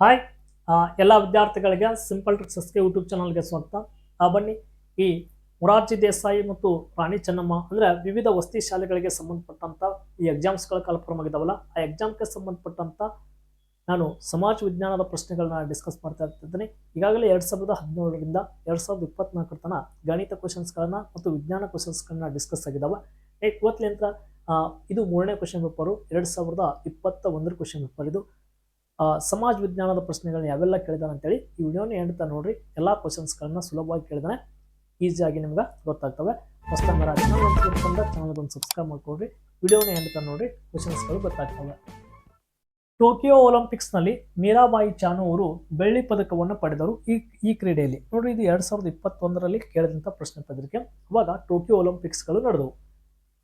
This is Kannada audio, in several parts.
ಹಾಯ್ ಎಲ್ಲ ವಿದ್ಯಾರ್ಥಿಗಳಿಗೆ ಸಿಂಪಲ್ ಟ್ರಿಕ್ಸಸ್ಗೆ ಯೂಟ್ಯೂಬ್ ಚಾನಲ್ಗೆ ಸ್ವಾಗತ. ಆ, ಬನ್ನಿ. ಈ ಮೊರಾರ್ಜಿ ದೇಸಾಯಿ ಮತ್ತು ರಾಣಿ ಚೆನ್ನಮ್ಮ ಅಂದರೆ ವಿವಿಧ ವಸತಿ ಶಾಲೆಗಳಿಗೆ ಸಂಬಂಧಪಟ್ಟಂಥ ಈ ಎಕ್ಸಾಮ್ಸ್ಗಳ ಕಾಲಕ್ರಮವಾಗಿದ್ದಾವಲ್ಲ ಆ ಎಕ್ಸಾಮ್ಗೆ ಸಂಬಂಧಪಟ್ಟಂಥ ನಾನು ಸಮಾಜ ವಿಜ್ಞಾನದ ಪ್ರಶ್ನೆಗಳನ್ನ ಡಿಸ್ಕಸ್ ಮಾಡ್ತಾ ಇರ್ತಿದ್ದೀನಿ. ಈಗಾಗಲೇ ಎರಡು ಸಾವಿರದ ಹದಿನೇಳರಿಂದ ಎರಡು ಸಾವಿರದ ಇಪ್ಪತ್ನಾಲ್ಕರ ತನ ಗಣಿತ ಕ್ವಶನ್ಸ್ಗಳನ್ನ ಮತ್ತು ವಿಜ್ಞಾನ ಕ್ವಶನ್ಸ್ಗಳನ್ನ ಡಿಸ್ಕಸ್ ಆಗಿದ್ದಾವೆ. ಇವತ್ತಿನಿಂದ ಇದು ಮೂರನೇ ಕ್ವಶನ್ ಪೇಪರು ಎರಡು ಸಾವಿರದ ಇಪ್ಪತ್ತ ಒಂದರ ಕ್ವಶನ್ ಪೇಪರ್ ಇದು. ಸಮಾಜ ವಿಜ್ಞಾನದ ಪ್ರಶ್ನೆಗಳನ್ನ ಯಾವೆಲ್ಲ ಕೇಳಿದಾನೆ ಅಂತೇಳಿ ಈ ವಿಡಿಯೋನ ಹೇಳ್ತಾ ನೋಡ್ರಿ. ಎಲ್ಲ ಕ್ವಶನ್ಸ್ಗಳನ್ನ ಸುಲಭವಾಗಿ ಕೇಳಿದಾನೆ. ಈಸಿಯಾಗಿ ನಿಮ್ಗೆ ಗೊತ್ತಾಗ್ತವೆ. ಫಸ್ಟ್ ಟೈಮ್ ಚಾನಲ್ ಒಂದು ಸಬ್ಸ್ಕ್ರೈಬ್ ಮಾಡ್ಕೊಡ್ರಿ ವಿಡಿಯೋನ ಹೇಳ್ತಾ ನೋಡ್ರಿ ಕ್ವಶನ್ಸ್ಗಳು ಗೊತ್ತಾಗ್ತವೆ. ಟೋಕಿಯೋ ಒಲಿಂಪಿಕ್ಸ್ನಲ್ಲಿ ಮೀರಾಬಾಯಿ ಚಾನು ಅವರು ಬೆಳ್ಳಿ ಪದಕವನ್ನು ಪಡೆದರು ಈ ಈ ಕ್ರೀಡೆಯಲ್ಲಿ. ನೋಡ್ರಿ, ಇದು ಎರಡು ಸಾವಿರದ ಇಪ್ಪತ್ತೊಂದರಲ್ಲಿ ಕೇಳಿದಂಥ ಪ್ರಶ್ನೆ ಪತ್ರಿಕೆ. ಅವಾಗ ಟೋಕಿಯೋ ಒಲಿಂಪಿಕ್ಸ್ಗಳು ನಡೆದವು.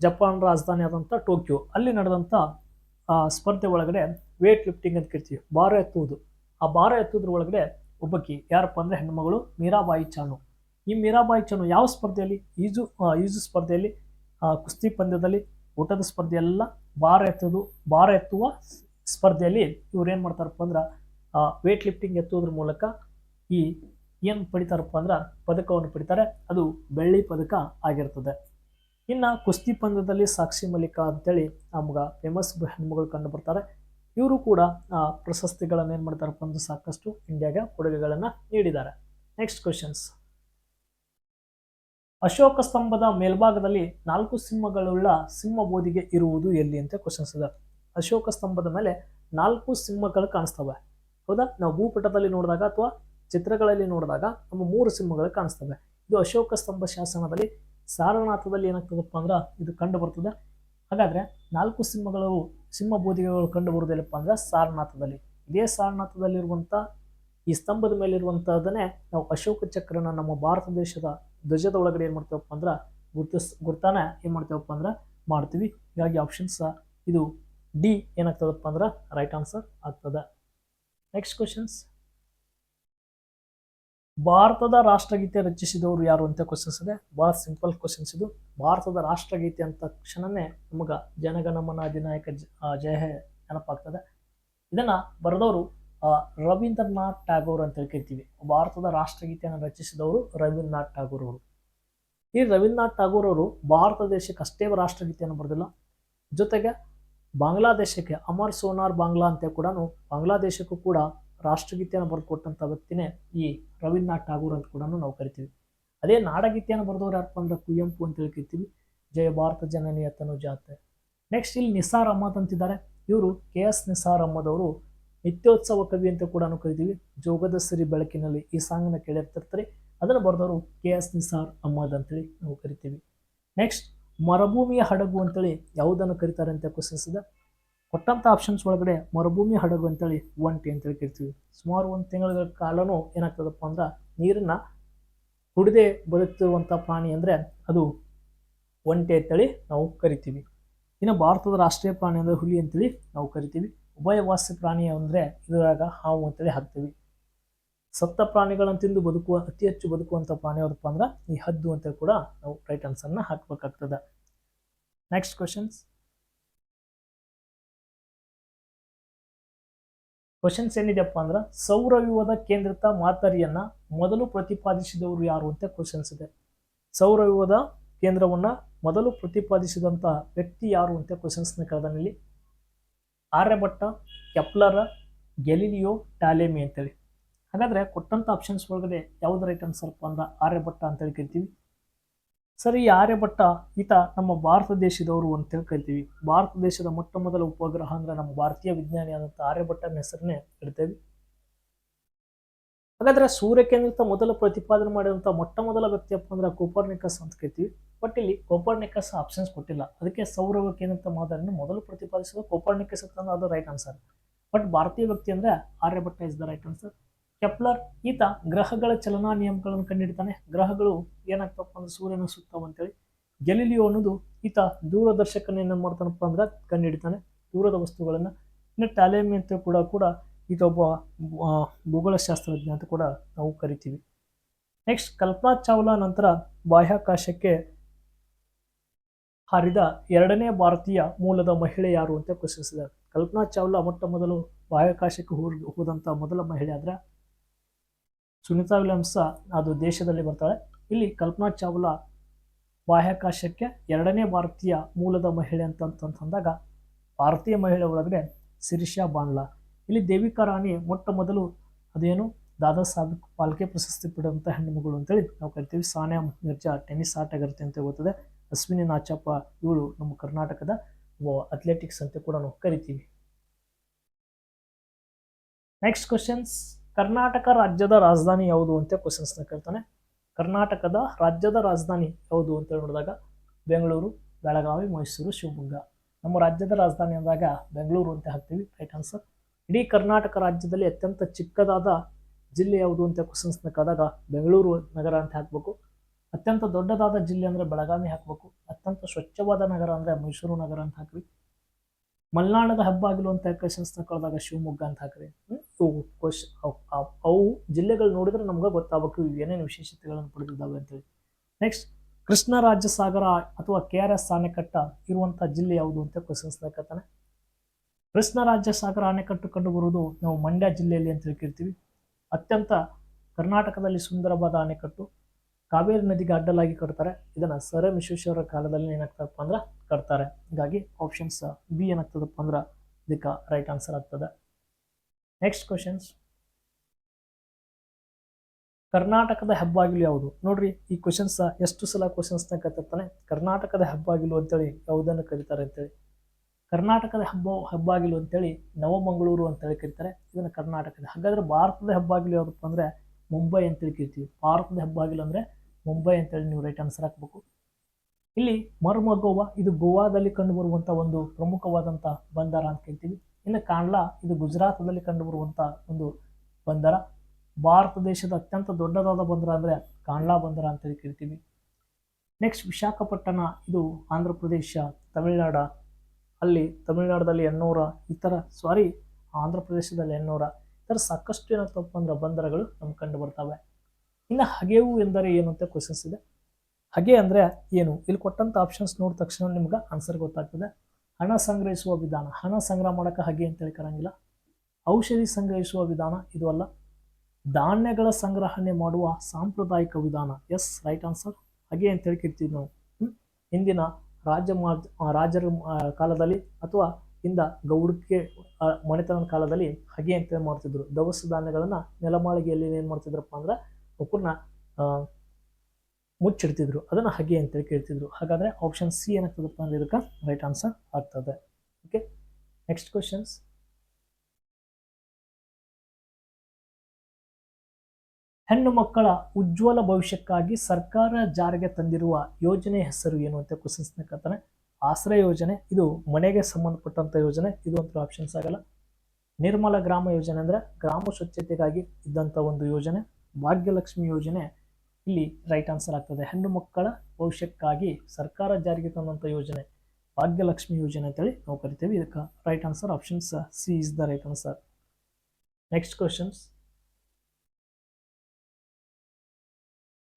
ಜಪಾನ್ ರಾಜಧಾನಿ ಆದಂಥ ಟೋಕಿಯೋ ಅಲ್ಲಿ ನಡೆದಂಥ ಸ್ಪರ್ಧೆ ಒಳಗಡೆ ವೇಟ್ ಲಿಫ್ಟಿಂಗ್ ಅಂತ ಕರಿತೀವಿ. ಭಾರ ಎತ್ತುವುದು. ಆ ಭಾರ ಎತ್ತುವುದ್ರ ಒಳಗಡೆ ಒಬ್ಬಕಿ ಯಾರಪ್ಪ ಅಂದರೆ ಹೆಣ್ಮಗಳು ಮೀರಾಬಾಯಿ ಚಾನು. ಈ ಮೀರಾಬಾಯಿ ಚಾನು ಯಾವ ಸ್ಪರ್ಧೆಯಲ್ಲಿ? ಈಜು ಈಜು ಸ್ಪರ್ಧೆಯಲ್ಲಿ ಕುಸ್ತಿ ಪಂದ್ಯದಲ್ಲಿ ಊಟದ ಸ್ಪರ್ಧೆ ಎಲ್ಲ ಭಾರ ಎತ್ತುವುದು, ಭಾರ ಎತ್ತುವ ಸ್ಪರ್ಧೆಯಲ್ಲಿ ಇವ್ರು ಏನು ಮಾಡ್ತಾರಪ್ಪ ಅಂದ್ರೆ ವೇಟ್ ಲಿಫ್ಟಿಂಗ್ ಎತ್ತುವುದ್ರ ಮೂಲಕ ಈ, ಏನು ಪಡಿತಾರಪ್ಪ ಅಂದ್ರೆ ಪದಕವನ್ನು ಪಡಿತಾರೆ. ಅದು ಬೆಳ್ಳಿ ಪದಕ ಆಗಿರ್ತದೆ. ಇನ್ನು ಕುಸ್ತಿ ಪಂದ್ಯದಲ್ಲಿ ಸಾಕ್ಷಿ ಮಲ್ಲಿಕಾ ಅಂತೇಳಿ ನಮ್ಗೆ ಫೇಮಸ್ ಹೆಣ್ಮಗಳು ಕಂಡು ಬರ್ತಾರೆ. ಇವರು ಕೂಡ ಪ್ರಶಸ್ತಿಗಳನ್ನು ಏನು ಮಾಡ್ತಾರಪ್ಪ ಅಂದ್ರೆ ಸಾಕಷ್ಟು ಇಂಡಿಯಾಗೆ ಕೊಡುಗೆಗಳನ್ನು ನೀಡಿದ್ದಾರೆ. ನೆಕ್ಸ್ಟ್ ಕ್ವಶನ್ಸ್ ಅಶೋಕ ಸ್ತಂಭದ ಮೇಲ್ಭಾಗದಲ್ಲಿ ನಾಲ್ಕು ಸಿಂಹಗಳುಳ್ಳ ಸಿಂಹ ಬೋಧಿಗೆ ಇರುವುದು ಎಲ್ಲಿ ಅಂತ ಕ್ವಶನ್ಸ್ ಇದೆ. ಅಶೋಕ ಸ್ತಂಭದ ಮೇಲೆ ನಾಲ್ಕು ಸಿಂಹಗಳು ಕಾಣಿಸ್ತವೆ. ಹೌದಾ? ನಾವು ಭೂಪಟದಲ್ಲಿ ನೋಡಿದಾಗ ಅಥವಾ ಚಿತ್ರಗಳಲ್ಲಿ ನೋಡಿದಾಗ ನಮ್ಮ ಮೂರು ಸಿಂಹಗಳು ಕಾಣಿಸ್ತವೆ. ಇದು ಅಶೋಕ ಸ್ತಂಭ ಶಾಸನದಲ್ಲಿ ಸಾರನಾಥದಲ್ಲಿ ಏನಾಗ್ತದಪ್ಪ ಅಂದ್ರೆ ಇದು ಕಂಡು ಬರ್ತದೆ. ಹಾಗಾದ್ರೆ ನಾಲ್ಕು ಸಿಂಹಗಳು, ಸಿಂಹ ಬೋಧಿಗೆಗಳು ಕಂಡು ಬರುವುದಿಲ್ಲಪ್ಪ ಅಂದ್ರೆ ಸಾರನಾಥದಲ್ಲಿ. ಇದೇ ಸಾರನಾಥದಲ್ಲಿರುವಂಥ ಈ ಸ್ತಂಭದ ಮೇಲಿರುವಂಥದ್ದನ್ನೇ ನಾವು ಅಶೋಕ ಚಕ್ರನ ನಮ್ಮ ಭಾರತ ದೇಶದ ಧ್ವಜದ ಒಳಗಡೆ ಏನು ಮಾಡ್ತೇವಪ್ಪ ಅಂದ್ರೆ ಗುರ್ತಿಸ್, ಗುರ್ತಾನ ಏನು ಮಾಡ್ತೇವಪ್ಪ ಅಂದ್ರೆ ಮಾಡ್ತೀವಿ. ಹೀಗಾಗಿ ಆಪ್ಷನ್ಸ್ ಇದು ಡಿ ಏನಾಗ್ತದಪ್ಪ ಅಂದ್ರೆ ರೈಟ್ ಆನ್ಸರ್ ಆಗ್ತದೆ. ನೆಕ್ಸ್ಟ್ ಕ್ವಶನ್ಸ್ ಭಾರತದ ರಾಷ್ಟ್ರಗೀತೆ ರಚಿಸಿದವರು ಯಾರು ಅಂತ ಕ್ವಶನ್ಸ್ ಇದೆ. ಬಹಳ ಸಿಂಪಲ್ ಕ್ವಶನ್ಸ್ ಇದು. ಭಾರತದ ರಾಷ್ಟ್ರಗೀತೆ ಅಂತ ತಕ್ಷಣವೇ ನಮಗೆ ಜನಗಣಮನ ಅಧಿನಾಯಕ ಜಯ ಹೇ ನೆನಪಾಗ್ತದೆ. ಇದನ್ನು ಬರೆದವರು ರವೀಂದ್ರನಾಥ್ ಟ್ಯಾಗೋರ್ ಅಂತ ಕರಿತೀವಿ ಭಾರತದ ರಾಷ್ಟ್ರಗೀತೆಯನ್ನು ರಚಿಸಿದವರು ರವೀಂದ್ರನಾಥ್ ಟ್ಯಾಗೋರ್ ಅವರು. ಈ ರವೀಂದ್ರನಾಥ್ ಟ್ಯಾಗೋರ್ ಅವರು ಭಾರತ ದೇಶಕ್ಕೆ ಅಷ್ಟೇ ರಾಷ್ಟ್ರಗೀತೆಯನ್ನು ಬರೆದಿಲ್ಲ. ಜೊತೆಗೆ ಬಾಂಗ್ಲಾದೇಶಕ್ಕೆ ಅಮರ್ ಸೋನಾರ್ ಬಾಂಗ್ಲಾ ಅಂತ ಕೂಡ ಬಾಂಗ್ಲಾದೇಶಕ್ಕೂ ಕೂಡ ರಾಷ್ಟ್ರಗೀತೆಯನ್ನು ಬರೆದುಕೊಟ್ಟಂಥ ವ್ಯಕ್ತಿನೇ ಈ ರವೀಂದ್ರನಾಥ್ ಠಾಗೂರ್ ಅಂತ ಕೂಡ ನಾವು ಕರಿತೀವಿ. ಅದೇ ನಾಡಗೀತೆಯನ್ನು ಬರೆದವ್ರು ಯಾರಪ್ಪ ಅಂದ್ರೆ ಕುವೆಂಪು ಅಂತ ಕರಿತೀವಿ ಜಯ ಭಾರತ ಜನನೀಯ ತನು ಜಾತೆ. ನೆಕ್ಸ್ಟ್ ಇಲ್ಲಿ ನಿಸಾರ್ ಅಹಮದ್ ಅಂತಿದ್ದಾರೆ. ಇವರು ಕೆ ಎಸ್ ನಿಸಾರ್ ಅಹಮದ್ ಅವರು ನಿತ್ಯೋತ್ಸವ ಕವಿ ಅಂತ ಕೂಡ ಕರಿತೀವಿ. ಜೋಗದ ಸರಿ ಬೆಳಕಿನಲ್ಲಿ ಈ ಸಾಂಗ್ನ ಕೇಳಿರ್ತಿರ್ತಾರೆ. ಅದನ್ನು ಬರೆದವರು ಕೆ ಎಸ್ ನಿಸಾರ್ ಅಹಮದ್ ಅಂತೇಳಿ ನಾವು ಕರಿತೀವಿ. ನೆಕ್ಸ್ಟ್ ಮರುಭೂಮಿಯ ಹಡಗು ಅಂತೇಳಿ ಯಾವುದನ್ನು ಕರೀತಾರೆ ಅಂತ ಕ್ವಶನ್ಸ್ ಕೊಟ್ಟಂಥ ಆಪ್ಷನ್ಸ್ ಒಳಗಡೆ ಮರುಭೂಮಿ ಹಡಗು ಅಂತೇಳಿ ಒಂಟಿ ಅಂತೇಳಿ ಕರಿತೀವಿ. ಸುಮಾರು ಒಂದು ತಿಂಗಳ ಕಾಲನೂ ಏನಾಗ್ತದಪ್ಪ ಅಂದ್ರೆ ನೀರನ್ನ ಕುಡಿದೆ ಬದುಕ್ತಿರುವಂಥ ಪ್ರಾಣಿ ಅಂದರೆ ಅದು ಒಂಟೆ ಅಂತೇಳಿ ನಾವು ಕರಿತೀವಿ. ಇನ್ನು ಭಾರತದ ರಾಷ್ಟ್ರೀಯ ಪ್ರಾಣಿ ಅಂದರೆ ಹುಲಿ ಅಂತೇಳಿ ನಾವು ಕರಿತೀವಿ. ಉಭಯವಾಸಿ ಪ್ರಾಣಿ ಅಂದರೆ ಇದರಾಗ ಹಾವು ಅಂತೇಳಿ ಹಾಕ್ತೀವಿ. ಸತ್ತ ಪ್ರಾಣಿಗಳನ್ನು ತಿಂದು ಬದುಕುವ, ಅತಿ ಹೆಚ್ಚು ಬದುಕುವಂಥ ಪ್ರಾಣಿ ಯಾವುದಪ್ಪ ಅಂದ್ರೆ ಈ ಹದ್ದು ಅಂತ ಕೂಡ ನಾವು ರೈಟ್ ಆನ್ಸರ್ನ ಹಾಕಬೇಕಾಗ್ತದೆ. ನೆಕ್ಸ್ಟ್ ಕ್ವಶನ್ಸ್ ಕ್ವಶನ್ಸ್ ಏನಿದೆಯಪ್ಪ ಅಂದ್ರೆ, ಸೌರವ್ಯೂಹದ ಕೇಂದ್ರಿತ ಮಾದರಿಯನ್ನ ಮೊದಲು ಪ್ರತಿಪಾದಿಸಿದವರು ಯಾರು ಅಂತ ಕ್ವಶನ್ಸ್ ಇದೆ. ಸೌರವ್ಯೂಹದ ಕೇಂದ್ರವನ್ನ ಮೊದಲು ಪ್ರತಿಪಾದಿಸಿದಂಥ ವ್ಯಕ್ತಿ ಯಾರು ಅಂತ ಕ್ವಶನ್ಸ್ನ ಕೇಳ್ದಾನೆ ಇಲ್ಲಿ. ಆರ್ಯಭಟ್ಟ, ಕೆಪ್ಲರ, ಗೆಲಿಲಿಯೋ ಟ್ಯಾಲೆಮಿ ಅಂತೇಳಿ. ಹಾಗಾದ್ರೆ ಕೊಟ್ಟಂಥ ಆಪ್ಷನ್ಸ್ ಒಳಗಡೆ ಯಾವ್ದು ರೈಟ್ ಆನ್ಸರ್ಪ್ಪ ಅಂದ್ರೆ ಆರ್ಯಭಟ್ಟ ಅಂತೇಳಿ ಕರಿತೀವಿ ಸರಿ ಈ ಆರ್ಯಭಟ್ಟ ಈತ ನಮ್ಮ ಭಾರತ ದೇಶದವರು ಅಂತ ಕರಿತೀವಿ ಭಾರತ ದೇಶದ ಮೊಟ್ಟ ಮೊದಲ ಉಪಗ್ರಹ ಅಂದ್ರೆ ನಮ್ಮ ಭಾರತೀಯ ವಿಜ್ಞಾನಿ ಆದಂಥ ಆರ್ಯಭಟ್ಟನ ಹೆಸರನ್ನೇ ಇಡ್ತೇವೆ. ಹಾಗಾದ್ರೆ ಸೂರ್ಯ ಕೇಂದ್ರಿತ ಮೊದಲ ಪ್ರತಿಪಾದನೆ ಮಾಡಿದಂಥ ಮೊಟ್ಟ ಮೊದಲ ವ್ಯಕ್ತಿಯಪ್ಪ ಅಂದ್ರೆ ಕೋಪರ್ನಿಕಸ್ ಅಂತ ಕರಿತೀವಿ. ಬಟ್ ಇಲ್ಲಿ ಕೋಪರ್ನಿಕಸ್ ಆಪ್ಷನ್ಸ್ ಕೊಟ್ಟಿಲ್ಲ. ಅದಕ್ಕೆ ಸೌರವ ಕೇಂದ್ರಿತ ಮಾದರಿಯನ್ನು ಮೊದಲು ಪ್ರತಿಪಾದಿಸಿದ ಕೋಪರ್ನಿಕಸ್ ಅಂತ ಅದು ರೈಟ್ ಆನ್ಸರ್ ಬಟ್ ಭಾರತೀಯ ವ್ಯಕ್ತಿ ಅಂದ್ರೆ Aryabhatta is the right answer Kepler ಈತ ಗ್ರಹಗಳ ಚಲನಾ ನಿಯಮಗಳನ್ನು ಕಂಡುಹಿಡಿತಾನೆ ಗ್ರಹಗಳು ಏನಾಗ್ತಪ್ಪ ಅಂದ್ರೆ ಸೂರ್ಯನ ಸುತ್ತವ ಅಂತೇಳಿ. ಗೆಲಿಲಿಯೋ ಅನ್ನೋದು ಈತ ದೂರದರ್ಶಕನ ಏನು ಮಾಡ್ತಾನಪ್ಪ ಅಂದ್ರೆ ಕಂಡುಹಿಡಿತಾನೆ ದೂರದ ವಸ್ತುಗಳನ್ನು. ಇನ್ನು ಟ್ಯಾಲೆಮಿ ಅಂತ ಕೂಡ ಕೂಡ ಈತ ಒಬ್ಬ ಭೂಗೋಳಶಾಸ್ತ್ರಜ್ಞ ಅಂತ ಕೂಡ ನಾವು ಕರಿತೀವಿ. ನೆಕ್ಸ್ಟ್ ಕಲ್ಪನಾ ಚಾವ್ಲಾ ನಂತರ ಬಾಹ್ಯಾಕಾಶಕ್ಕೆ ಹಾರಿದ ಎರಡನೇ ಭಾರತೀಯ ಮೂಲದ ಮಹಿಳೆ ಯಾರು ಅಂತ ಪ್ರಶ್ನಿಸಿದ್ದಾರೆ. ಕಲ್ಪನಾ ಚಾವ್ಲಾ ಮೊಟ್ಟ ಮೊದಲು ಬಾಹ್ಯಾಕಾಶಕ್ಕೆ ಹೋದಂಥ ಮೊದಲ ಮಹಿಳೆ ಆದ್ರೆ ಸುನಿತಾ ವಿಲಿಯಮ್ಸ್ ಅದು ದೇಶದಲ್ಲಿ ಬರ್ತಾಳೆ. ಇಲ್ಲಿ ಕಲ್ಪನಾ ಚಾವ್ಲಾ ಬಾಹ್ಯಾಕಾಶಕ್ಕೆ ಎರಡನೇ ಭಾರತೀಯ ಮೂಲದ ಮಹಿಳೆ ಅಂತಂತಂದಾಗ ಭಾರತೀಯ ಮಹಿಳೆ ಒಳಗಡೆ ಸಿರಿಷಾ ಬಾಂಡ್ಲಾ. ಇಲ್ಲಿ ದೇವಿಕಾ ರಾಣಿ ಮೊಟ್ಟ ಮೊದಲು ಅದೇನು? ದಾದಾ ಸಾಹೇಬ್ ಪಾಲ್ಕೆ ಪ್ರಶಸ್ತಿ ಪಡೆದಂಥ ಹೆಣ್ಣುಮಗಳು ಅಂತೇಳಿ ನಾವು ಕರಿತೀವಿ. ಸಾನಿಯಾ ಮಿರ್ಜಾ ಟೆನ್ನಿಸ್ ಆಟಗಾರ್ತಿ ಅಂತ ಗೊತ್ತದೆ ಅಶ್ವಿನಿ ನಾಚಪ್ಪ ಇವಳು ನಮ್ಮ ಕರ್ನಾಟಕದ ಅಥ್ಲೆಟಿಕ್ಸ್ ಅಂತ ಕೂಡ ನಾವು ಕರಿತೀವಿ. ನೆಕ್ಸ್ಟ್ ಕ್ವಶನ್ಸ್ ಕರ್ನಾಟಕ ರಾಜ್ಯದ ರಾಜಧಾನಿ ಯಾವುದು ಅಂತ ಕ್ವಶನ್ಸ್ನ ಕೇಳ್ತಾನೆ. ಕರ್ನಾಟಕದ ರಾಜ್ಯದ ರಾಜಧಾನಿ ಯಾವುದು ಅಂತ ನೋಡಿದಾಗ ಬೆಂಗಳೂರು, ಬೆಳಗಾವಿ, ಮೈಸೂರು, ಶಿವಮೊಗ್ಗ. ನಮ್ಮ ರಾಜ್ಯದ ರಾಜಧಾನಿ ಅಂದಾಗ ಬೆಂಗಳೂರು ಅಂತ ಹಾಕ್ತೀವಿ ರೈಟ್ ಆನ್ಸರ್ ಇಡೀ ಕರ್ನಾಟಕ ರಾಜ್ಯದಲ್ಲಿ ಅತ್ಯಂತ ಚಿಕ್ಕದಾದ ಜಿಲ್ಲೆ ಯಾವುದು ಅಂತ ಕ್ವಶನ್ಸ್ನ ಕಾದಾಗ ಬೆಂಗಳೂರು ನಗರ ಅಂತ ಹಾಕಬೇಕು. ಅತ್ಯಂತ ದೊಡ್ಡದಾದ ಜಿಲ್ಲೆ ಅಂದರೆ ಬೆಳಗಾವಿ ಹಾಕಬೇಕು. ಅತ್ಯಂತ ಸ್ವಚ್ಛವಾದ ನಗರ ಅಂದರೆ ಮೈಸೂರು ನಗರ ಅಂತ ಹಾಕ್ರಿ. ಮಲೆನಾಡದ ಹಬ್ಬ ಆಗಿರುವಂಥ ಕ್ವಶನ್ಸ್ನ ಕಳೆದಾಗ ಶಿವಮೊಗ್ಗ ಅಂತ ಹಾಕ್ರಿ. ಇವು ಕ್ವಶ್ ಅವ್- ಜಿಲ್ಲೆಗಳು ನೋಡಿದ್ರೆ ನಮ್ಗೆ ಗೊತ್ತಾಗಬೇಕು ಇವು ಏನೇನು ವಿಶೇಷತೆಗಳನ್ನು ಪಡೆದಿದ್ದಾವೆ ಅಂತೇಳಿ. ನೆಕ್ಸ್ಟ್ ಕೃಷ್ಣ ರಾಜ್ಯ ಸಾಗರ ಅಥವಾ ಕೆ ಆರ್ ಎಸ್ ಅಣೆಕಟ್ಟ ಇರುವಂಥ ಜಿಲ್ಲೆ ಯಾವುದು ಅಂತ ಕ್ವಶನ್ಸ್ ಕೇಳ್ತಾನೆ ಕೃಷ್ಣ ರಾಜ್ಯ ಸಾಗರ ಅಣೆಕಟ್ಟು ಕಂಡುಬರುವುದು ನಾವು ಮಂಡ್ಯ ಜಿಲ್ಲೆಯಲ್ಲಿ ಅಂತ ಹೇಳ್ಕಿರ್ತೀವಿ. ಅತ್ಯಂತ ಕರ್ನಾಟಕದಲ್ಲಿ ಸುಂದರವಾದ ಅಣೆಕಟ್ಟು ಕಾವೇರಿ ನದಿಗೆ ಅಡ್ಡಲಾಗಿ ಕಟ್ತಾರೆ. ಇದನ್ನ ಸರ್ ಎಂ ವಿಶ್ವೇಶ್ವರ ಕಾಲದಲ್ಲಿ ಏನಾಗ್ತದಪ್ಪ ಅಂದ್ರೆ ಕಟ್ತಾರೆ. ಹೀಗಾಗಿ ಆಪ್ಷನ್ಸ್ ಬಿ ಏನಾಗ್ತದಪ್ಪ ಅಂದ್ರೆ ಇದಕ್ಕೆ ರೈಟ್ ಆನ್ಸರ್ ಆಗ್ತದೆ. ನೆಕ್ಸ್ಟ್ ಕ್ವಶನ್ಸ್ ಕರ್ನಾಟಕದ ಹೆಬ್ಬಾಗಿಲು ಯಾವುದು? ನೋಡ್ರಿ, ಈ ಕ್ವಶನ್ಸ್ ಎಷ್ಟು ಸಲ ಕ್ವಶನ್ಸ್ನ ಕತ್ತಿರ್ತಾನೆ? ಕರ್ನಾಟಕದ ಹೆಬ್ಬಾಗಿಲು ಅಂತೇಳಿ ಯಾವುದನ್ನು ಕರೀತಾರೆ ಅಂತೇಳಿ? ಕರ್ನಾಟಕದ ಹಬ್ಬ, ಹೆಬ್ಬಾಗಿಲು ಅಂತೇಳಿ ನವಮಂಗಳೂರು ಅಂತೇಳಿ ಕರೀತಾರೆ. ಇದನ್ನು ಕರ್ನಾಟಕದ ಹಾಗಾದ್ರೆ ಭಾರತದ ಹೆಬ್ಬಾಗಿಲು ಯಾವುದಪ್ಪ ಅಂದ್ರೆ ಮುಂಬೈ ಅಂತೇಳಿ ಕರಿತೀವಿ. ಭಾರತದ ಹೆಬ್ಬಾಗಿಲು ಅಂದ್ರೆ ಮುಂಬೈ ಅಂತೇಳಿ ನೀವು ರೈಟ್ ಆನ್ಸರ್ ಹಾಕಬೇಕು. ಇಲ್ಲಿ ಮರ್ಮಗೋವಾ ಇದು ಗೋವಾದಲ್ಲಿ ಕಂಡುಬರುವಂಥ ಒಂದು ಪ್ರಮುಖವಾದಂಥ ಬಂದರ ಅಂತ ಕರಿತೀವಿ. ಇನ್ನು ಕಾಂಡ್ಲಾ ಇದು ಗುಜರಾತದಲ್ಲಿ ಕಂಡುಬರುವಂಥ ಒಂದು ಬಂದರ. ಭಾರತ ದೇಶದ ಅತ್ಯಂತ ದೊಡ್ಡದಾದ ಬಂದರ ಅಂದರೆ ಕಾಂಡ್ಲಾ ಬಂದರ ಅಂತೇಳಿ ಕರಿತೀವಿ ನೆಕ್ಸ್ಟ್ ವಿಶಾಖಪಟ್ಟಣ, ಇದು ಆಂಧ್ರ ಪ್ರದೇಶ, ತಮಿಳುನಾಡ. ಅಲ್ಲಿ ತಮಿಳುನಾಡದಲ್ಲಿ ಎನ್ನೂರ ಈ ಸಾರಿ ಆಂಧ್ರ ಪ್ರದೇಶದಲ್ಲಿ ಎನ್ನೂರ ಈ ಸಾಕಷ್ಟು ಏನಾಗ್ತಪ್ಪ ಅಂದ್ರೆ ಬಂದರಗಳು ನಮ್ಗೆ ಕಂಡು ಬರ್ತವೆ. ಇನ್ನು ಹಗೆವು ಎಂದರೆ ಏನು ಅಂತ ಕ್ವಶನ್ಸ್ ಇದೆ. ಹಗೆ ಅಂದರೆ ಏನು? ಇಲ್ಲಿ ಕೊಟ್ಟಂಥ ಆಪ್ಷನ್ಸ್ ನೋಡಿದ ತಕ್ಷಣ ನಿಮ್ಗೆ ಆನ್ಸರ್ ಗೊತ್ತಾಗ್ತದೆ. ಹಣ ಸಂಗ್ರಹಿಸುವ ವಿಧಾನ. ಹಣ ಸಂಗ್ರಹ ಮಾಡೋಕೆ ಹಗೆ ಅಂತೇಳಿ ಕರಂಗಿಲ್ಲ. ಔಷಧಿ ಸಂಗ್ರಹಿಸುವ ವಿಧಾನ ಇದು ಅಲ್ಲ. ಧಾನ್ಯಗಳ ಸಂಗ್ರಹಣೆ ಮಾಡುವ ಸಾಂಪ್ರದಾಯಿಕ ವಿಧಾನ. Yes, right answer? ಹಾಗೆ ಅಂತ ಹೇಳ್ಕಿರ್ತೀವಿ ನಾವು. ಹಿಂದಿನ ರಾಜ್ಯ ರಾಜರ ಕಾಲದಲ್ಲಿ ಅಥವಾ ಹಿಂದ ಗೌಡಕ್ಕೆ ಮನೆತನದ ಕಾಲದಲ್ಲಿ ಹಗೆ ಅಂತ ಮಾಡ್ತಿದ್ರು. ದವಸ ಧಾನ್ಯಗಳನ್ನು ನೆಲಮಾಳಿಗೆಯಲ್ಲಿ ಏನು ಮಾಡ್ತಿದ್ರಪ್ಪ ಅಂದ್ರೆ ಅವಕ್ಕನ್ನ ಮುಚ್ಚಿಡ್ತಿದ್ರು. ಅದನ್ನ ಹಗೆ ಅಂತೇಳಿ ಕೇಳ್ತಿದ್ರು. ಹಾಗಾದ್ರೆ ಆಪ್ಷನ್ ಸಿ ಏನಾಗ್ತದಪ್ಪ ಅಂದ್ರೆ ಇದಕ್ಕೆ ರೈಟ್ ಆನ್ಸರ್ ಆಗ್ತದೆ. ಓಕೆ ನೆಕ್ಸ್ಟ್ ಕ್ವಶನ್ಸ್ ಹೆಣ್ಣು ಮಕ್ಕಳ ಉಜ್ವಲ ಭವಿಷ್ಯಕ್ಕಾಗಿ ಸರ್ಕಾರ ಜಾರಿಗೆ ತಂದಿರುವ ಯೋಜನೆ ಹೆಸರು ಏನು ಅಂತ ಕ್ವಶನ್ಸ್ನ ಕೇಳ್ತಾನೆ. ಆಶ್ರಯ ಯೋಜನೆ, ಇದು ಮನೆಗೆ ಸಂಬಂಧಪಟ್ಟಂತ ಯೋಜನೆ, ಇದು ಒಂದು ಆಪ್ಷನ್ಸ್ ಆಗಲ್ಲ. ನಿರ್ಮಲ ಗ್ರಾಮ ಯೋಜನೆ ಅಂದ್ರೆ ಗ್ರಾಮ ಸ್ವಚ್ಛತೆಗಾಗಿ ಇದ್ದಂಥ ಒಂದು ಯೋಜನೆ, ಭಾಗ್ಯಲಕ್ಷ್ಮಿ ಯೋಜನೆ ಇಲ್ಲಿ ರೈಟ್ ಆನ್ಸರ್ ಆಗ್ತದೆ. ಹೆಣ್ಣು ಮಕ್ಕಳ ಭವಿಷ್ಯಕ್ಕಾಗಿ ಸರ್ಕಾರ ಜಾರಿಗೆ ತಂದಂಥ ಯೋಜನೆ ಭಾಗ್ಯಲಕ್ಷ್ಮಿ ಯೋಜನೆ ಅಂತೇಳಿ ನಾವು ಕರಿತೇವೆ. ಇದಕ್ಕೆ right answer options C is the right answer next questions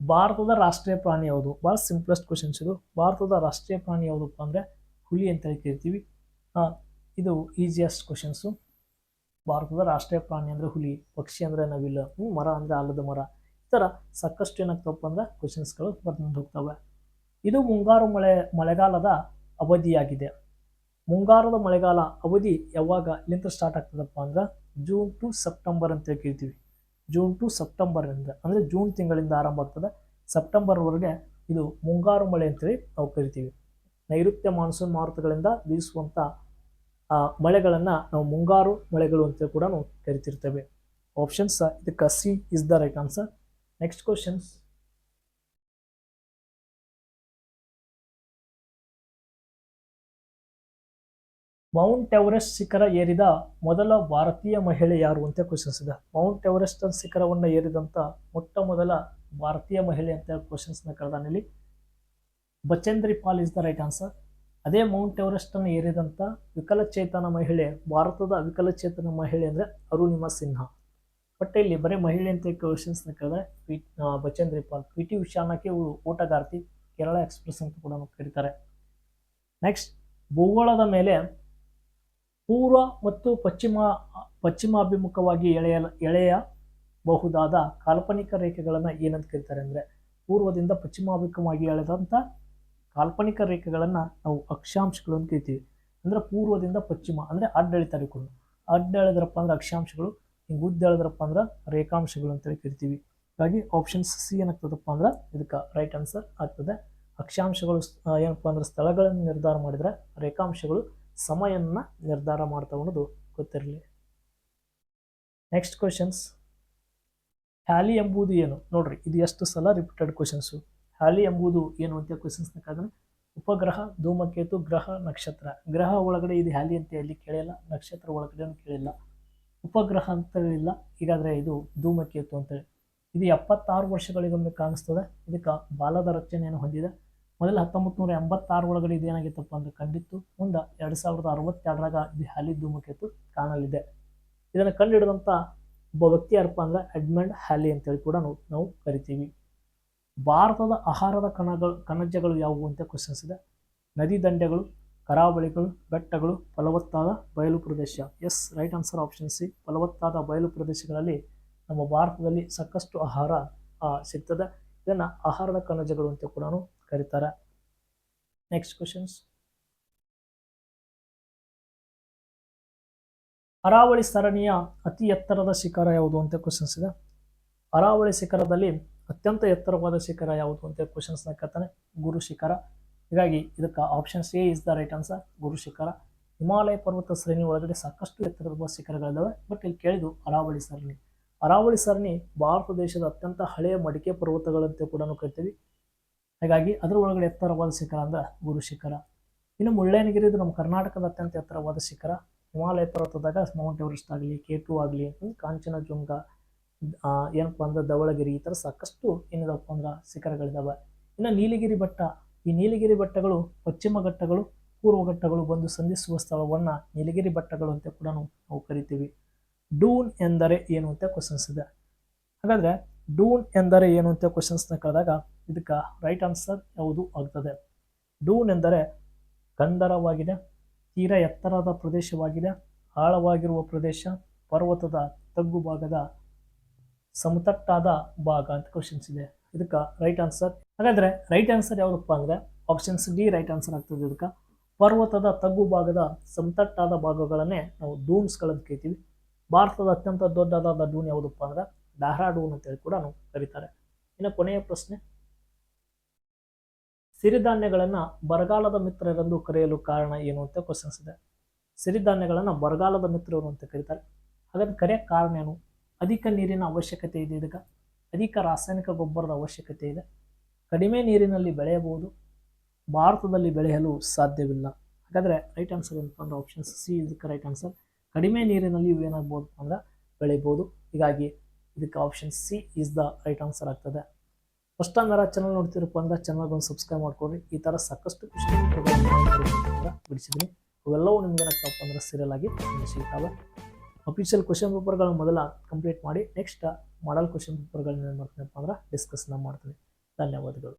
ಭಾರತದ ರಾಷ್ಟ್ರೀಯ ಪ್ರಾಣಿ ಯಾವುದು? ಭಾಳ ಸಿಂಪ್ಲೆಸ್ಟ್ ಕ್ವಶನ್ಸ್ ಇದು. ಭಾರತದ ರಾಷ್ಟ್ರೀಯ ಪ್ರಾಣಿ ಯಾವುದಪ್ಪ ಅಂದರೆ ಹುಲಿ ಅಂತೇಳಿ ಕರಿತೀವಿ. ಇದು ಈಸಿಯೆಸ್ಟ್ ಕ್ವಶನ್ಸು ಭಾರತದ ರಾಷ್ಟ್ರೀಯ ಪ್ರಾಣಿ ಅಂದರೆ ಹುಲಿ ಪಕ್ಷಿ ಅಂದರೆ ನವಿಲು ಹ್ಮ್, ಮರ ಅಂದರೆ ಆಲದ ಮರ. ಥರ ಸಾಕಷ್ಟು ಏನಾಗ್ತವಪ್ಪ ಅಂದ್ರೆ ಕ್ವಶನ್ಸ್ಗಳು ಬರ್ಕೊಂಡು ಹೋಗ್ತವೆ. ಇದು ಮುಂಗಾರು ಮಳೆ, ಮಳೆಗಾಲದ ಅವಧಿಯಾಗಿದೆ. ಮುಂಗಾರದ ಮಳೆಗಾಲ ಅವಧಿ ಯಾವಾಗ ಇಲ್ಲಿಂದ ಸ್ಟಾರ್ಟ್ ಆಗ್ತದಪ್ಪ ಅಂದ್ರೆ ಜೂನ್ ಟು ಸೆಪ್ಟೆಂಬರ್ ಅಂತ ಕೇಳ್ತೀವಿ ಜೂನ್ ಟು ಸೆಪ್ಟೆಂಬರ್ನಿಂದ ಅಂದರೆ ಜೂನ್ ತಿಂಗಳಿಂದ ಆರಂಭ ಆಗ್ತದೆ. ಸೆಪ್ಟೆಂಬರ್ವರೆಗೆ ಇದು ಮುಂಗಾರು ಮಳೆ ಅಂತೇಳಿ ನಾವು ಕರಿತೀವಿ. ನೈಋತ್ಯ ಮಾನ್ಸೂನ್ ಮಾರುತಗಳಿಂದ ಬೀಸುವಂಥ ಮಳೆಗಳನ್ನು ನಾವು ಮುಂಗಾರು ಮಳೆಗಳು ಅಂತ ಕೂಡ ನಾವು ಕರಿತಿರ್ತೇವೆ. ಆಪ್ಷನ್ಸ್ ಇದಕ್ಕೆ C is the right answer next questions. Mount Everest ಶಿಖರ ಏರಿದ ಮೊದಲ ಭಾರತೀಯ ಮಹಿಳೆ ಯಾರು ಅಂತ ಕ್ವಶನ್ಸ್ ಇದೆ. ಮೌಂಟ್ ಎವರೆಸ್ಟ್ ಶಿಖರವನ್ನು ಏರಿದಂಥ ಮೊಟ್ಟ ಮೊದಲ ಭಾರತೀಯ ಮಹಿಳೆ ಅಂತ ಕ್ವಶನ್ಸ್ನ ಕರೆದಾನಿಲ್ಲಿ Bachendri Pal is the right answer ಅದೇ ಮೌಂಟ್ ಎವರೆಸ್ಟ್ ಅನ್ನು ಏರಿದಂಥ ವಿಕಲಚೇತನ ಮಹಿಳೆ, ಭಾರತದ ವಿಕಲಚೇತನ ಮಹಿಳೆ ಅಂದರೆ ಅರುಣಿಮಾ ಸಿನ್ಹಾ. ಬಟ್ ಇಲ್ಲಿ ಬರೀ ಮಹಿಳೆ ಅಂತ ಕ್ವಶನ್ಸ್ನ ಕೇಳಿದ್ರೆ P Bachchan Bachendri Pal P T ಉಷಾನಕ್ಕೆ ಇವಳು ಓಟಗಾರ್ತಿ ಕೇರಳ ಎಕ್ಸ್ಪ್ರೆಸ್ ಅಂತ ಕೂಡ ಕರೀತಾರೆ. ನೆಕ್ಸ್ಟ್ ಭೂಗೋಳದ ಮೇಲೆ ಪೂರ್ವ ಮತ್ತು ಪಶ್ಚಿಮ, ಪಶ್ಚಿಮಾಭಿಮುಖವಾಗಿ ಎಳೆಯ ಎಳೆಯಬಹುದಾದ ಕಾಲ್ಪನಿಕ ರೇಖೆಗಳನ್ನು ಏನಂತ ಕರೀತಾರೆ ಅಂದರೆ ಪೂರ್ವದಿಂದ ಪಶ್ಚಿಮಾಭಿಮುಖವಾಗಿ ಎಳೆದಂಥ ಕಾಲ್ಪನಿಕ ರೇಖೆಗಳನ್ನು ನಾವು ಅಕ್ಷಾಂಶಗಳು ಅಂತ ಕರಿತೀವಿ. ಅಂದರೆ ಪೂರ್ವದಿಂದ ಪಶ್ಚಿಮ, ಅಂದರೆ ಅಡ್ಡಳಿತ ರೇಖೆಗಳು ಅಡ್ಡಳಿದ್ರಪ್ಪ ಅಂದ್ರೆ ಅಕ್ಷಾಂಶಗಳು ಹಿಂಗೆ ಉದ್ದ ಎಳೆದ್ರಪ್ಪ ಅಂದ್ರೆ ರೇಖಾಂಶಗಳು ಅಂತೇಳಿ ಕರಿತೀವಿ. ಹಾಗಾಗಿ ಆಪ್ಷನ್ಸ್ ಸಿ ಏನಾಗ್ತದಪ್ಪ ಅಂದ್ರೆ ಇದಕ್ಕೆ ರೈಟ್ ಆನ್ಸರ್ ಆಗ್ತದೆ. ಅಕ್ಷಾಂಶಗಳು ಏನಪ್ಪ ಅಂದ್ರೆ ಸ್ಥಳಗಳನ್ನು ನಿರ್ಧಾರ ಮಾಡಿದರೆ ರೇಖಾಂಶಗಳು ಸಮಯವನ್ನು ನಿರ್ಧಾರ ಮಾಡ್ತಾವ ಅನ್ನೋದು ಗೊತ್ತಿರಲಿ. ನೆಕ್ಸ್ಟ್ ಕ್ವಶನ್ಸ್ ಹ್ಯಾಲಿ ಎಂಬುದು ಏನು? ನೋಡ್ರಿ, ಇದು ಎಷ್ಟು ಸಲ ರಿಪೀಟೆಡ್ ಕ್ವಶನ್ಸು ಹ್ಯಾಲಿ ಎಂಬುದು ಏನು ಅಂತ ಕ್ವಶನ್ಸ್ನ ಕಾದ್ರೆ ಉಪಗ್ರಹ, ಧೂಮಕೇತು, ಗ್ರಹ, ನಕ್ಷತ್ರ. ಗ್ರಹ ಒಳಗಡೆ ಇದು ಹ್ಯಾಲಿ ಅಂತ ಹೇಳಿ ಕೇಳಿಲ್ಲ, ನಕ್ಷತ್ರ ಒಳಗಡೆ ಕೇಳಿಲ್ಲ. ಉಪಗ್ರಹ ಅಂತ ಹೇಳಿಲ್ಲ ಹೀಗಾದರೆ ಇದು ಧೂಮಕೇತು ಅಂತೇಳಿ. ಇದು ಎಪ್ಪತ್ತಾರು ವರ್ಷಗಳಿಗೊಮ್ಮೆ ಕಾಣಿಸ್ತದೆ. ಇದಕ್ಕೆ ಬಾಲದ ರಚನೆಯನ್ನು ಹೊಂದಿದೆ. ಮೊದಲು ಹತ್ತೊಂಬತ್ತು ನೂರ ಎಂಬತ್ತಾರು ಒಳಗಡೆ ಇದೇನಾಗಿತ್ತಪ್ಪ ಅಂದ್ರೆ ಕಂಡಿತ್ತು. ಮುಂದೆ ಎರಡು ಸಾವಿರದ ಅರವತ್ತೆರಡರಾಗ ಇದು ಹ್ಯಾಲಿ ಧೂಮಕೇತು ಕಾಣಲಿದೆ. ಇದನ್ನು ಕಂಡುಹಿಡಿದಂಥ ಒಬ್ಬ ವ್ಯಕ್ತಿ ಯಾರಪ್ಪ ಅಂದರೆ ಎಡ್ಮಂಡ್ ಹ್ಯಾಲಿ ಅಂತೇಳಿ ಕೂಡ ನಾವು ನಾವು ಕರಿತೀವಿ. ಭಾರತದ ಆಹಾರದ ಕಣಗಳು ಕಣಜಗಳು ಯಾವುವು ಅಂತ ಕ್ವಶನ್ಸ್ ಇದೆ. ನದಿ ದಂಡೆಗಳು ಕರಾವಳಿಗಳು, ಬೆಟ್ಟಗಳು, ಫಲವತ್ತಾದ ಬಯಲು ಪ್ರದೇಶ. Yes, right answer option C. ಫಲವತ್ತಾದ ಬಯಲು ಪ್ರದೇಶಗಳಲ್ಲಿ ನಮ್ಮ ಭಾರತದಲ್ಲಿ ಸಾಕಷ್ಟು ಆಹಾರ ಸಿಗ್ತದೆ. ಇದನ್ನು ಆಹಾರದ ಕಣಜಗಳು ಅಂತ ಕೂಡ ಕರೀತಾರೆ. ನೆಕ್ಸ್ಟ್ ಕ್ವಶನ್ಸ್ ಅರಾವಳಿ ಸರಣಿಯ ಅತಿ ಎತ್ತರದ ಶಿಖರ ಯಾವುದು ಅಂತ ಕ್ವಶನ್ಸ್ ಇದೆ. ಅರಾವಳಿ ಶಿಖರದಲ್ಲಿ ಅತ್ಯಂತ ಎತ್ತರವಾದ ಶಿಖರ ಯಾವುದು ಅಂತ ಕ್ವಶನ್ಸ್ನ ಕೇಳ್ತಾನೆ ಗುರು ಶಿಖರ. ಹೀಗಾಗಿ ಇದಕ್ಕೆ option A is the right answer Guru Shikhar, Himalaya ಪರ್ವತ ಶ್ರೇಣಿ ಒಳಗಡೆ ಸಾಕಷ್ಟು ಎತ್ತರದ ಶಿಖರಗಳಿದ್ದಾವೆ ಬಟ್ ಇಲ್ಲಿ ಕೇಳಿದ್ದು ಅರಾವಳಿ ಸರಣಿ. ಅರಾವಳಿ ಸರಣಿ ಭಾರತ ದೇಶದ ಅತ್ಯಂತ ಹಳೆಯ ಮಡಿಕೆ ಪರ್ವತಗಳಂತೆ ಕೂಡ ಕರಿತೀವಿ. ಹಾಗಾಗಿ ಅದರ ಒಳಗಡೆ ಎತ್ತರವಾದ ಶಿಖರ ಅಂದ್ರೆ ಗುರು ಶಿಖರ. ಇನ್ನು ಮುಳ್ಳಯ್ಯನಗಿರಿ ಇದು ನಮ್ಮ ಕರ್ನಾಟಕದ ಅತ್ಯಂತ ಎತ್ತರವಾದ ಶಿಖರ, ಹಿಮಾಲಯ ಪರ್ವತದಾಗ ಮೌಂಟ್ ಎವರೆಸ್ಟ್ ಆಗಲಿ, ಕೆ ಟು ಆಗಲಿ ಕಾಂಚನಜುಂಗ ಏನಪ್ಪ ಅಂದ್ರೆ ಧವಳಗಿರಿ ಈ ಥರ ಸಾಕಷ್ಟು ಏನಿದಪ್ಪ ಅಂದ್ರೆ ಶಿಖರಗಳಿದ್ದಾವೆ ಇನ್ನು ನೀಲಗಿರಿ ಬೆಟ್ಟ ಈ ನೀಲಗಿರಿ ಬೆಟ್ಟಗಳು ಪಶ್ಚಿಮ ಘಟ್ಟಗಳು, ಪೂರ್ವ ಘಟ್ಟಗಳು ಬಂದು ಸಂಧಿಸುವ ಸ್ಥಳವನ್ನು ನೀಲಗಿರಿ ಬೆಟ್ಟಗಳು ಅಂತ ಕೂಡ ನಾವು ಕರಿತೀವಿ. ಡೂನ್ ಎಂದರೆ ಏನು ಅಂತ ಕ್ವಶನ್ಸ್ ಇದೆ. ಹಾಗಾದರೆ ಡೂನ್ ಎಂದರೆ ಏನು ಅಂತ ಕ್ವಶನ್ಸ್ನ ಕೇಳಿದಾಗ ಇದಕ್ಕೆ ರೈಟ್ ಆನ್ಸರ್ ಯಾವುದು ಆಗ್ತದೆ. ಡೂನ್ ಎಂದರೆ ಕಂದರವಾಗಿದೆ ತೀರ ಎತ್ತರದ ಪ್ರದೇಶವಾಗಿದೆ, ಆಳವಾಗಿರುವ ಪ್ರದೇಶ, ಪರ್ವತದ ತಗ್ಗು ಭಾಗದ ಸಮತಟ್ಟಾದ ಭಾಗ ಅಂತ ಕ್ವಶನ್ಸ್ ಇದೆ. ಇದಕ್ಕೆ ರೈಟ್ ಆನ್ಸರ್ ಹಾಗಾದ್ರೆ ರೈಟ್ ಆನ್ಸರ್ ಯಾವುದಪ್ಪ ಅಂದ್ರೆ ಆಪ್ಷನ್ಸ್ ಡಿ ರೈಟ್ ಆನ್ಸರ್ ಆಗ್ತದೆ ಇದಕ್ಕೆ. ಪರ್ವತದ ತಗ್ಗು ಭಾಗದ ಸಮತಟ್ಟಾದ ಭಾಗಗಳನ್ನೇ ನಾವು ಡೂನ್ಸ್ಗಳಂತ ಕರಿತೀವಿ. ಭಾರತದ ಅತ್ಯಂತ ದೊಡ್ಡದಾದ ಡೂನ್ ಯಾವುದಪ್ಪ ಅಂದ್ರೆ ಡೆಹ್ರಾಡೂನ್ ಅಂತೇಳಿ ಕೂಡ ನಾವು ಕರೀತಾರೆ. ಇನ್ನು ಕೊನೆಯ ಪ್ರಶ್ನೆ. ಸಿರಿಧಾನ್ಯಗಳನ್ನು ಬರಗಾಲದ ಮಿತ್ರರೆಂದು ಕರೆಯಲು ಕಾರಣ ಏನು ಅಂತ ಕ್ವಶನ್ಸ್ ಇದೆ. ಸಿರಿಧಾನ್ಯಗಳನ್ನು ಬರಗಾಲದ ಮಿತ್ರರು ಅಂತ ಕರೀತಾರೆ. ಹಾಗಾದ್ರೆ ಕರೆಯ ಕಾರಣ ಏನು? ಅಧಿಕ ನೀರಿನ ಅವಶ್ಯಕತೆ ಇದೆ ಇದಕ್ಕೆ. ಅಧಿಕ ರಾಸಾಯನಿಕ ಗೊಬ್ಬರದ ಅವಶ್ಯಕತೆ ಇದೆ. ಕಡಿಮೆ ನೀರಿನಲ್ಲಿ ಬೆಳೆಯಬಹುದು. ಭಾರತದಲ್ಲಿ ಬೆಳೆಯಲು ಸಾಧ್ಯವಿಲ್ಲ. ಹಾಗಾದರೆ ರೈಟ್ ಆನ್ಸರ್ ಅಂದ್ರೆ ಆಪ್ಷನ್ ಸಿ ಇದಕ್ಕೆ ರೈಟ್ ಆನ್ಸರ್ ಕಡಿಮೆ ನೀರಿನಲ್ಲಿ ಏನಾಗ್ಬೋದು ಅಂದ್ರೆ ಬೆಳಿಬೋದು. ಹೀಗಾಗಿ ಇದಕ್ಕೆ option C is the right answer ಆಗ್ತದೆ. ಫಸ್ಟ್ ಟೈಮ್ ಚಾನಲ್ ನೋಡ್ತಿರಪ್ಪ ಅಂದ್ರೆ ಚಾನಲ್ಗೆ ಒಂದು ಸಬ್ಸ್ಕ್ರೈಬ್ ಮಾಡ್ಕೊಡ್ರಿ ಈ ಥರ ಸಾಕಷ್ಟು ಕೃಷಿ ಬಿಡಿಸಿದ್ದೀನಿ. ಅವೆಲ್ಲವೂ ನಿಮ್ಗೆ ಏನಾಗ್ತಪ್ಪ ಅಂದ್ರೆ ಸೀರಿಯಲ್ ಆಗಿ ಸಿಗ್ತಾವೆ. ಅಫಿಷಿಯಲ್ ಕ್ವಶನ್ ಪೇಪರ್ಗಳನ್ನ ಮೊದಲ ಕಂಪ್ಲೀಟ್ ಮಾಡಿ ನೆಕ್ಸ್ಟ್ ಮಾಡಲ್ ಕ್ವಶನ್ ಪೇಪರ್ಗಳನ್ನ ಏನು ಮಾಡ್ತೀನಪ್ಪ ಅಂದ್ರೆ ಡಿಸ್ಕಸ್ನ ಮಾಡ್ತೀನಿ. ಧನ್ಯವಾದಗಳು